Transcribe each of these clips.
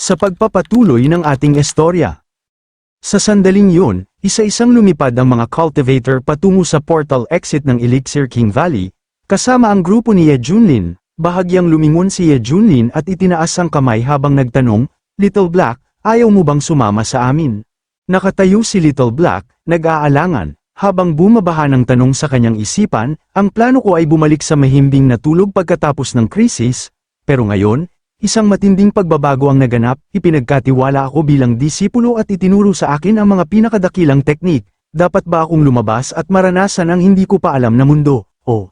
sa pagpapatuloy ng ating istorya. Sa sandaling yun, isa-isang lumipad ang mga cultivator patungo sa portal exit ng Elixir King Valley, kasama ang grupo ni Ye Junlin, bahagyang lumingon si Ye Junlin at itinaas ang kamay habang nagtanong, Little Black, ayaw mo bang sumama sa amin? Nakatayo si Little Black, nag-aalangan, habang bumabaha ng tanong sa kanyang isipan, ang plano ko ay bumalik sa mahimbing na tulog pagkatapos ng krisis, pero ngayon, isang matinding pagbabago ang naganap, ipinagkatiwala ako bilang disipulo at itinuro sa akin ang mga pinakadakilang teknik, dapat ba akong lumabas at maranasan ang hindi ko pa alam na mundo, o?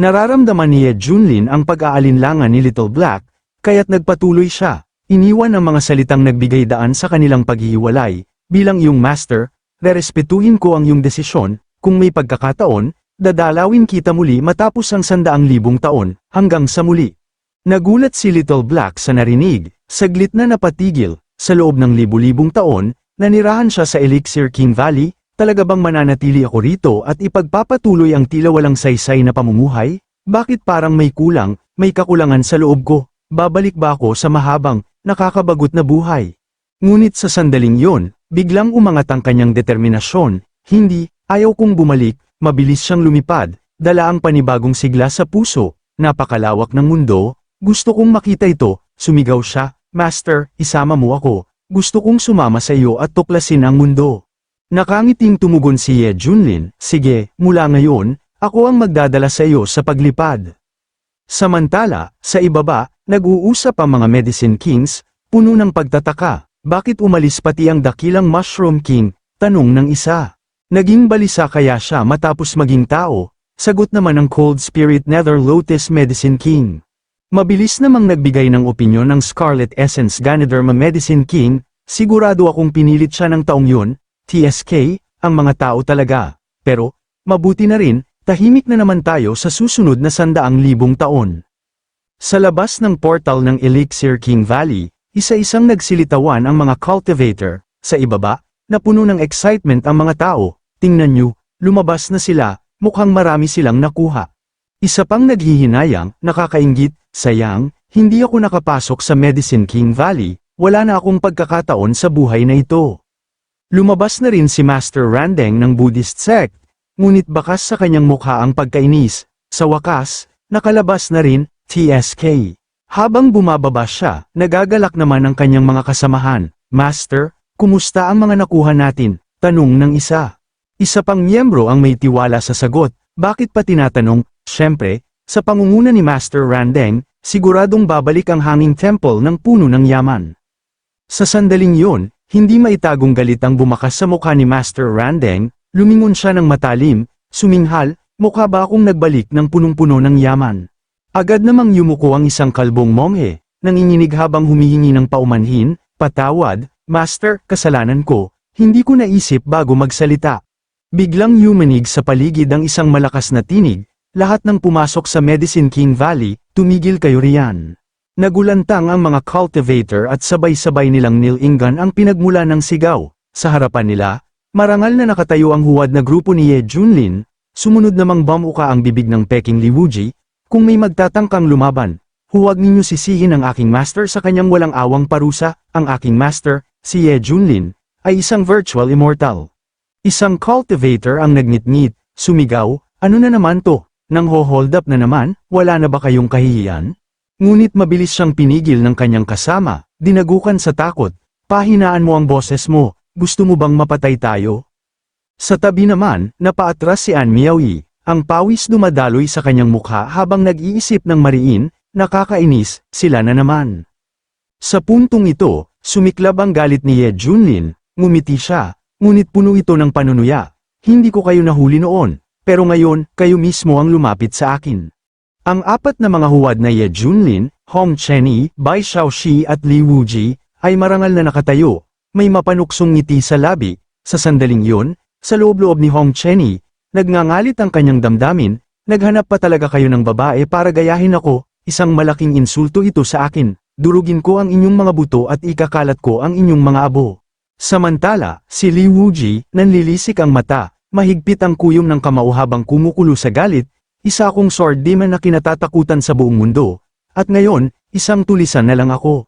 Nararamdaman ni Ed Junlin ang pag-aalinlangan ni Little Black, kaya't nagpatuloy siya, iniwan ang mga salitang nagbigay daan sa kanilang paghihiwalay, bilang iyong master, rerespetuhin ko ang iyong desisyon, kung may pagkakataon, dadalawin kita muli matapos ang sandaang libong taon, hanggang sa muli. Nagulat si Little Black sa narinig, saglit na napatigil, sa loob ng libu-libong taon, nanirahan siya sa Elixir King Valley, talaga bang mananatili ako rito at ipagpapatuloy ang tila walang saysay na pamumuhay? Bakit parang may kulang, may kakulangan sa loob ko? Babalik ba ako sa mahabang, nakakabagot na buhay? Ngunit sa sandaling yon, biglang umangat ang kanyang determinasyon, hindi, ayaw kong bumalik, mabilis siyang lumipad, dala ang panibagong sigla sa puso, napakalawak ng mundo, gusto kong makita ito, sumigaw siya, Master, isama mo ako, gusto kong sumama sa iyo at tuklasin ang mundo. Nakangiting tumugon si Ye Junlin, sige, mula ngayon, ako ang magdadala sa iyo sa paglipad. Samantala, sa ibaba, nag-uusap ang mga Medicine Kings, puno ng pagtataka, bakit umalis pati ang dakilang Mushroom King, tanong ng isa. Naging balisa kaya siya matapos maging tao, sagot naman ng Cold Spirit Nether Lotus Medicine King. Mabilis namang nagbigay ng opinyon ng Scarlet Essence Ganoderma Medicine King, sigurado akong pinilit siya ng taong yun, TSK, ang mga tao talaga. Pero, mabuti na rin, tahimik na naman tayo sa susunod na sandaang libong taon. Sa labas ng portal ng Elixir King Valley, isa-isang nagsilitawan ang mga cultivator, sa ibaba, na puno ng excitement ang mga tao, tingnan nyo, lumabas na sila, mukhang marami silang nakuha. Isa pang naghihinayang, nakakaingit, sayang, hindi ako nakapasok sa Medicine King Valley, wala na akong pagkakataon sa buhay na ito. Lumabas na rin si Master Randeng ng Buddhist sect, ngunit bakas sa kanyang mukha ang pagkainis, sa wakas, nakalabas na rin, TSK. Habang bumababa siya, nagagalak naman ang kanyang mga kasamahan, Master, kumusta ang mga nakuha natin? Tanong ng isa. Isa pang miyembro ang may tiwala sa sagot, bakit pa tinatanong, syempre, sa pangunguna ni Master Randeng, siguradong babalik ang hanging temple ng puno ng yaman. Sa sandaling yon, hindi maitagong galit ang bumakas sa mukha ni Master Randeng, lumingon siya ng matalim, suminghal, mukha ba akong nagbalik ng punong-puno ng yaman. Agad namang yumuko ang isang kalbong monghe, nanginginig habang humihingi ng paumanhin, patawad, Master, kasalanan ko, hindi ko naisip bago magsalita. Biglang yumanig sa paligid ang isang malakas na tinig, lahat ng pumasok sa Medicine King Valley, tumigil kayo riyan. Nagulantang ang mga cultivator at sabay-sabay nilang nilingan ang pinagmula ng sigaw. Sa harapan nila, marangal na nakatayo ang huwad na grupo ni Ye Junlin, sumunod namang bamuka ang bibig ng Peking Liwuji, kung may magtatangkang lumaban, huwag ninyo sisihin ang aking master sa kanyang walang awang parusa, ang aking master, si Ye Junlin, ay isang virtual immortal. Isang cultivator ang nagnitngit, sumigaw, ano na naman to, nang ho-hold up na naman, wala na ba kayong kahihiyan? Ngunit mabilis siyang pinigil ng kanyang kasama, dinagukan sa takot, pahinaan mo ang boses mo, gusto mo bang mapatay tayo? Sa tabi naman, napaatras si An Miaoyi, ang pawis dumadaloy sa kanyang mukha habang nag-iisip ng mariin, nakakainis, sila na naman. Sa puntong ito, sumiklab ang galit ni Ye Junlin, ngumiti siya, ngunit puno ito ng panunuya. Hindi ko kayo nahuli noon, pero ngayon, kayo mismo ang lumapit sa akin. Ang apat na mga huwad na Ye Junlin, Hong Chenny, Bai Xiaoxi at Li Wuji, ay marangal na nakatayo, may mapanuksong ngiti sa labi, sa sandaling yun, sa loob-loob ni Hong Chenny, nagngangalit ang kanyang damdamin, naghanap pa talaga kayo ng babae para gayahin ako, isang malaking insulto ito sa akin, durugin ko ang inyong mga buto at ikakalat ko ang inyong mga abo. Samantala, si Li Wuji, nanlilisik ang mata, mahigpit ang kuyom ng kamao habang kumukulo sa galit, isa akong sword demon na kinatatakutan sa buong mundo, at ngayon, isang tulisan na lang ako.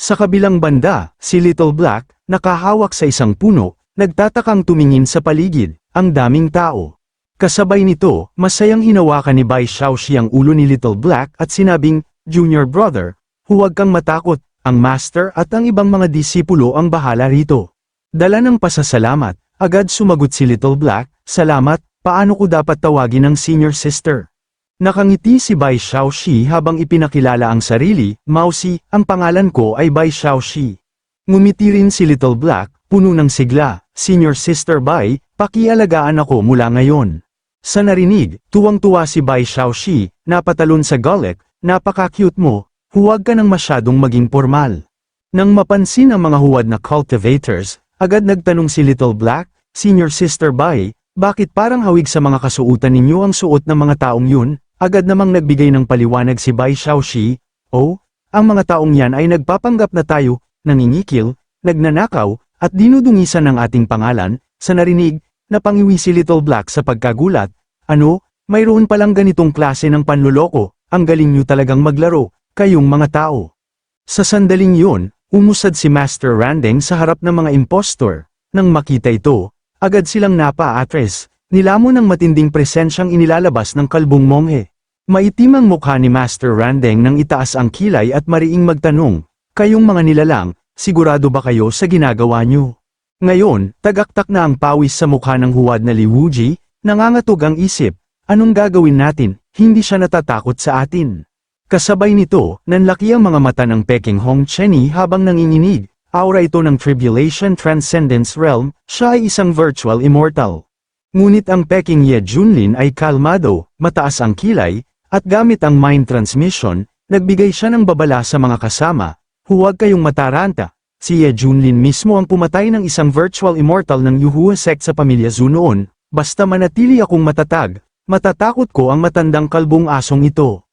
Sa kabilang banda, si Little Black, nakahawak sa isang puno, nagtatakang tumingin sa paligid, ang daming tao. Kasabay nito, masayang hinawakan ni Bai Xiaoxi ang ulo ni Little Black at sinabing, Junior brother, huwag kang matakot, ang master at ang ibang mga disipulo ang bahala rito. Dala ng pasasalamat, agad sumagot si Little Black, salamat, paano ko dapat tawagin ang senior sister? Nakangiti si Bai Xiaoxi habang ipinakilala ang sarili, Mausi, ang pangalan ko ay Bai Xiaoxi. Ngumiti rin si Little Black, puno ng sigla, Senior Sister Bai, pakialagaan ako mula ngayon. Sa narinig, tuwang-tuwa si Bai Xiaoxi, napatalon sa gullet, napaka-cute mo, huwag ka nang masyadong maging formal. Nang mapansin ang mga huwad na cultivators, agad nagtanong si Little Black, Senior Sister Bai, bakit parang hawig sa mga kasuotan ninyo ang suot ng mga taong yun? Agad namang nagbigay ng paliwanag si Bai Xiaoxi, Oh, ang mga taong yan ay nagpapanggap na tayo, nangingikil, nagnanakaw, at dinudungisan ng ating pangalan, sa narinig, napangiwi si Little Black sa pagkagulat, ano, mayroon palang ganitong klase ng panluloko, ang galing nyo talagang maglaro, kayong mga tao. Sa sandaling yun, umusad si Master Randeng sa harap ng mga impostor, nang makita ito, agad silang napa-atres, nilamon ng matinding presensyang inilalabas ng kalbong monghe. Maitim ang mukha ni Master Randeng nang itaas ang kilay at mariing magtanong, kayong mga nilalang, sigurado ba kayo sa ginagawa nyo? Ngayon, tagaktak na ang pawis sa mukha ng huwad na Liwuji, nangangatog ang isip, anong gagawin natin, hindi siya natatakot sa atin. Kasabay nito, nanlaki ang mga mata ng Peking Hong Chenny habang nanginginig, aura ito ng Tribulation Transcendence Realm, siya ay isang virtual immortal. Ngunit ang Peking Ye Junlin ay kalmado, mataas ang kilay, at gamit ang mind transmission, nagbigay siya ng babala sa mga kasama, huwag kayong mataranta. Si Ye Junlin mismo ang pumatay ng isang virtual immortal ng Yuhua sect sa pamilya Zhu noon, basta manatili akong matatag, matatakot ko ang matandang kalbong asong ito.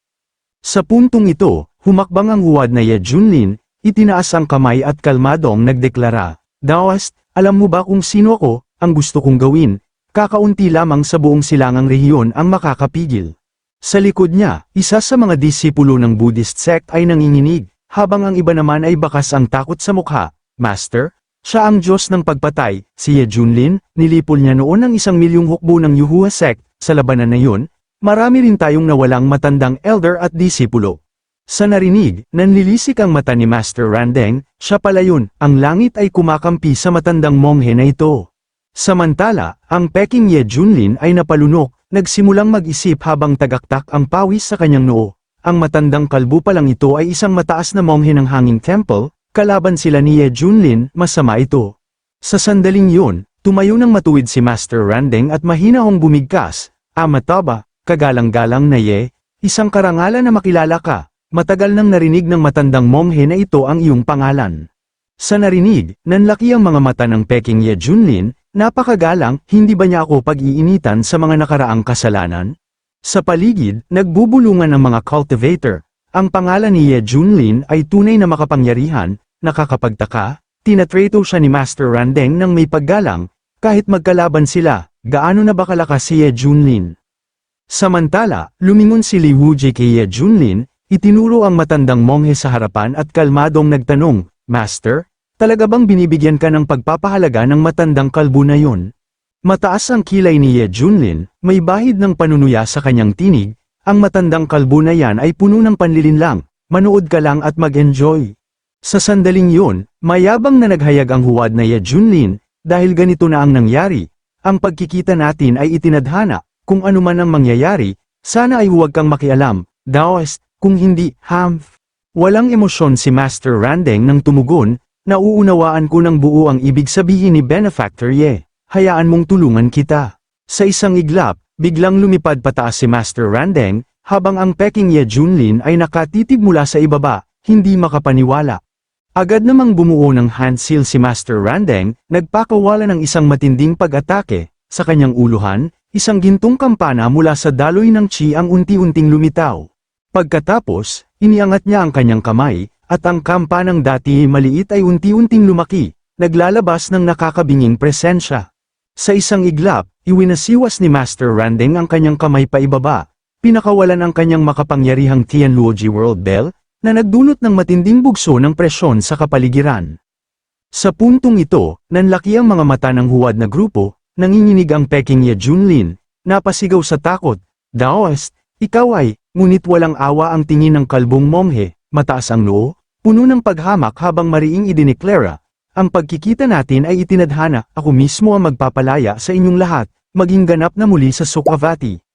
Sa puntong ito, humakbang ang huwad na Ye Junlin, itinaas ang kamay at kalmadong nagdeklara, Daoist, alam mo ba kung sino ako, ang gusto kong gawin, kakaunti lamang sa buong silangang rehiyon ang makakapigil. Sa likod niya, isa sa mga disipulo ng Buddhist sect ay nanginginig, habang ang iba naman ay bakas ang takot sa mukha. Master, siya ang Diyos ng pagpatay, si Ye Junlin, nilipol niya noon ang isang milyong hukbo ng Yuhua sect, sa labanan na yun, marami rin tayong nawalang matandang elder at disipulo. Sa narinig, nanlilisik ang mata ni Master Randeng, siya pala yun, ang langit ay kumakampi sa matandang monghe na ito. Samantala, ang Peking Ye Junlin ay napalunok, nagsimulang mag-isip habang tagaktak ang pawis sa kanyang noo. Ang matandang kalbo pa lang ito ay isang mataas na monghe ng hanging temple, kalaban sila ni Ye Junlin, masama ito. Sa sandaling yun, tumayo ng matuwid si Master Randeng at mahinahong bumigkas, Amataba, kagalang-galang na Ye, isang karangalan na makilala ka, matagal nang narinig ng matandang monghe na ito ang iyong pangalan. Sa narinig, nanlaki ang mga mata ng Peking Ye Junlin, napakagalang, hindi ba niya ako pag-iinitan sa mga nakaraang kasalanan? Sa paligid, nagbubulungan ang mga cultivator. Ang pangalan ni Ye Junlin ay tunay na makapangyarihan, nakakapagtaka, tinatreto siya ni Master Randeng ng may paggalang, kahit magkalaban sila, gaano na ba kalakas si Ye Junlin? Samantala, lumingon si Li Wuji kay Junlin, itinuro ang matandang monghe sa harapan at kalmadong nagtanong, Master, talaga bang binibigyan ka ng pagpapahalaga ng matandang kalbo na yun? Mataas ang kilay ni Ye Junlin, may bahid ng panunuya sa kanyang tinig, ang matandang kalbo na yan ay puno ng panlilinlang, manood ka lang at mag-enjoy. Sa sandaling yun, mayabang na naghayag ang huwad na Ye Junlin, dahil ganito na ang nangyari, ang pagkikita natin ay itinadhana, kung ano man ang mangyayari, sana ay huwag kang makialam, Daoist, kung hindi, Hamf. Walang emosyon si Master Randeng nang tumugon, nauunawaan ko ng buo ang ibig sabihin ni Benefactor Ye, hayaan mong tulungan kita. Sa isang iglap, biglang lumipad pataas si Master Randeng, habang ang Peking Ye Junlin ay nakatitig mula sa ibaba, hindi makapaniwala. Agad namang bumuo ng hand seal si Master Randeng, nagpakawala ng isang matinding pag-atake, sa kanyang uluhan, isang gintong kampana mula sa daloy ng chi ang unti-unting lumitaw. Pagkatapos, iniangat niya ang kanyang kamay, at ang kampanang dati maliit ay unti-unting lumaki, naglalabas ng nakakabinging presensya. Sa isang iglap, iwinasiwas ni Master Randeng ang kanyang kamay pa ibaba, pinakawalan ang kanyang makapangyarihang Tianluoji World Bell, na nagdulot ng matinding bugso ng presyon sa kapaligiran. Sa puntong ito, nanlaki ang mga mata ng huwad na grupo, nanginginig ang Peking Ye Junlin, napasigaw sa takot, Daoist, ikaw ay, ngunit walang awa ang tingin ng kalbong monghe, mataas ang noo, puno ng paghamak habang mariing idineklara, ang pagkikita natin ay itinadhana, ako mismo ang magpapalaya sa inyong lahat, maging ganap na muli sa Sukhavati.